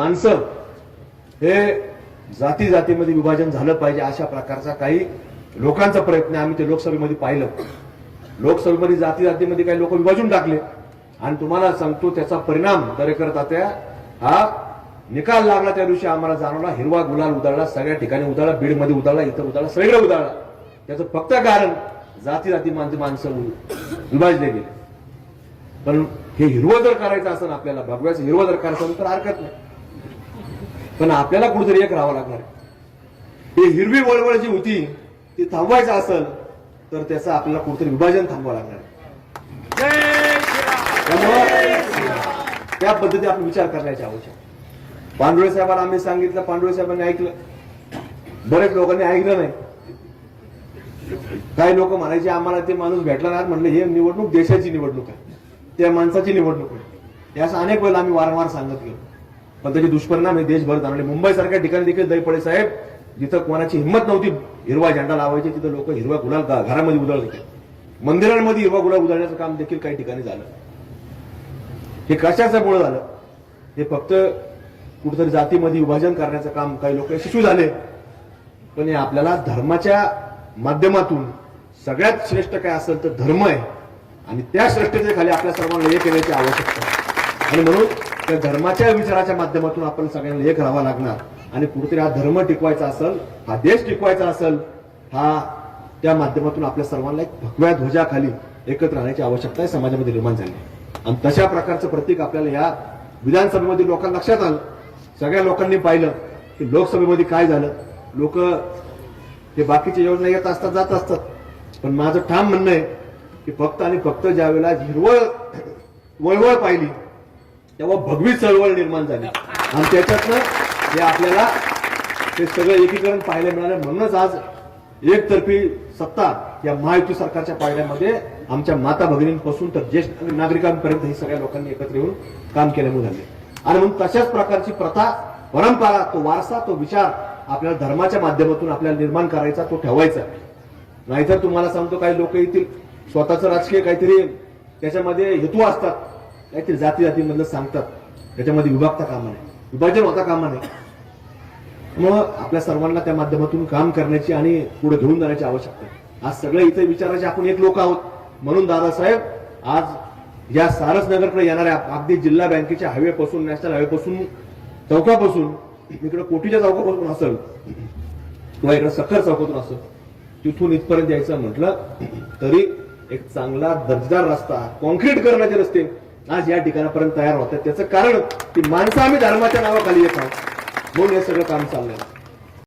माणसं हे जाती जातीमध्ये विभाजन झालं पाहिजे अशा प्रकारचा काही लोकांचा प्रयत्न आम्ही ते लोकसभेमध्ये पाहिलं. लोकसभेमध्ये जाती जातीमध्ये काही लोक विभाजून टाकले. आणि तुम्हाला सांगतो त्याचा परिणाम दरेकरता त्या हा निकाल लागला त्या दिवशी आम्हाला जाणवला हिरवा गुलाल उधळला सगळ्या ठिकाणी उधळला बीडमध्ये उधळला इतर उधळला सगळीकडे उधळला. त्याचं फक्त कारण जाती जाती माणसं माणसं विभाजले गेले. पण हे हिरवं जर करायचं असेल आपल्याला भगव्याचं हिरवं जर करायचं तर हरकत नाही. पण आपल्याला कुठेतरी एक राहावं लागणार आहे. ही हिरवी वळवळ जी होती ती थांबवायचं असेल तर त्याचं आपल्याला कुठेतरी विभाजन थांबवावं लागणार त्यामुळं त्या पद्धती आपण विचार करण्याची आवश्यक पांडुळे साहेबांना आम्ही सांगितलं पांडुळे साहेबांनी ऐकलं. बरेच लोकांनी ऐकलं नाही. काही लोक म्हणायचे आम्हाला ते माणूस भेटला नाही. म्हणलं हे निवडणूक देशाची निवडणूक आहे. त्या माणसाची निवडणूक आहे. हे अनेक वेळेला आम्ही वारंवार सांगत गेलो. पण त्याचे दुष्परिणाम हे देशभर जाणवले. मुंबईसारख्या ठिकाणी देखील दैपडे साहेब जिथं कोणाची हिंमत नव्हती हिरवा झेंडा लावायची तिथं लोक हिरवा गुलाल घरामध्ये उधळले. मंदिरांमध्ये हिरवा गुलाल उधळण्याचं काम देखील काही ठिकाणी झालं. हे कशाच्यामुळे झालं? हे फक्त कुठेतरी जातीमध्ये विभाजन करण्याचं काम काही लोक यशस्वी झाले. पण हे आपल्याला धर्माच्या माध्यमातून सगळ्यात श्रेष्ठ काय असेल तर धर्म आहे. आणि त्या श्रेष्ठतेखाली खाली आपल्या सर्वांना हे केल्याची आवश्यकता आणि म्हणून त्या धर्माच्या विचाराच्या माध्यमातून आपण सगळ्यांना एक राहावा लागणार. आणि कुठेतरी हा धर्म टिकवायचा असेल हा देश टिकवायचा असेल हा त्या माध्यमातून आपल्या सर्वांना एक भगव्या ध्वजाखाली एकत्र राहण्याची आवश्यकता आहे समाजामध्ये निर्माण झाली आणि तशा प्रकारचं प्रतीक आपल्याला या विधानसभेमध्ये लोकांना लक्षात आलं. सगळ्या लोकांनी पाहिलं की लोकसभेमध्ये काय झालं. लोक हे बाकीच्या योजना येत असतात जात असतात. पण माझं ठाम म्हणणं आहे की फक्त आणि फक्त ज्यावेळेला हिरवळ वळवळ पाहिली तेव्हा भगवी चळवळ निर्माण झाली. आणि त्याच्यातनं हे आपल्याला ते सगळं एकीकरण पाहायला मिळालं. म्हणूनच आज एकतर्फी सत्ता या महायुती सरकारच्या पायऱ्यामध्ये आमच्या माता भगिनींपासून तर ज्येष्ठ नागरिकांपर्यंत हे सगळ्या लोकांनी एकत्र येऊन काम केल्यामुळे झाले. आणि म्हणून तशाच प्रकारची प्रथा परंपरा तो वारसा तो विचार आपल्याला धर्माच्या माध्यमातून आपल्याला निर्माण करायचा तो ठेवायचा. नाहीतर तुम्हाला सांगतो काही लोक येतील स्वतःचं राजकीय काहीतरी त्याच्यामध्ये हेतू असतात. काहीतरी जाती जातीमधलं सांगतात. त्याच्यामध्ये विभागता कामा नाही विभाजन होता कामा नाही मग आपल्या सर्वांना त्या माध्यमातून काम करण्याची आणि पुढे घेऊन जाण्याची आवश्यकता आहे. आज सगळे इथे विचारायचे आपण एक लोक आहोत. म्हणून दादासाहेब आज या सारस नगरकडे येणाऱ्या अगदी जिल्हा बँकेच्या हायवेपासून नॅशनल हायवे पासून चौकापासून इकडे कोटीच्या चौकापासून असेल किंवा इकडे सखर चौकातून असेल तिथून इथपर्यंत यायचं म्हटलं तरी एक चांगला दर्जेदार रस्ता कॉन्क्रीट करण्याचे रस्ते आज या ठिकाणापर्यंत तयार होतात. त्याचं कारण की माणसं आम्ही धर्माच्या नावाखाली येत आहोत. म्हणून हे सगळं काम चाललंय.